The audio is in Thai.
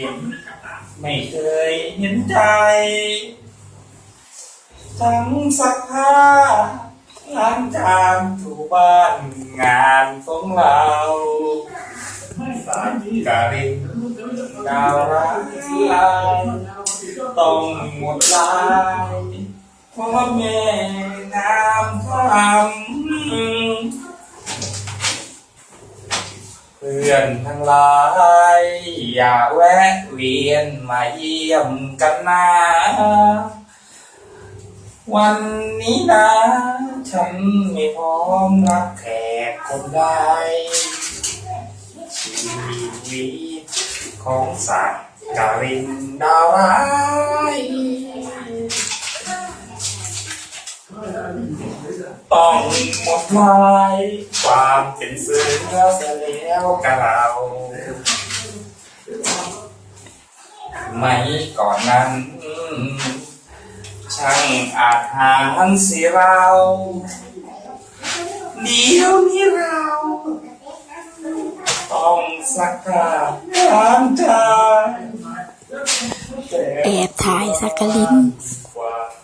เห็นไม่เคยเห็นใจ ทั้งสักผ้าล้างจานถูบ้านงานของเรากาลินดาวร้ายลายต้องหมดลายเพราะแม่งามความ เพื่อนทั้งหลาย อย่าแวะเวียนมาเยี่ยมกันนะวันนี้นะ ฉันไม่พร้อมรับแขกคนใดชีวิตของสัตว์การินดาวร้า ต้องหมดลายความเป็นเสือเสียแล้วกับเราไม่ก่อนนั้น ช่างอาจหารสิเรา เดี๋ยวนี้เรา ต้องสักการล้างจานแต่แอบถ่ายสักกลิ้น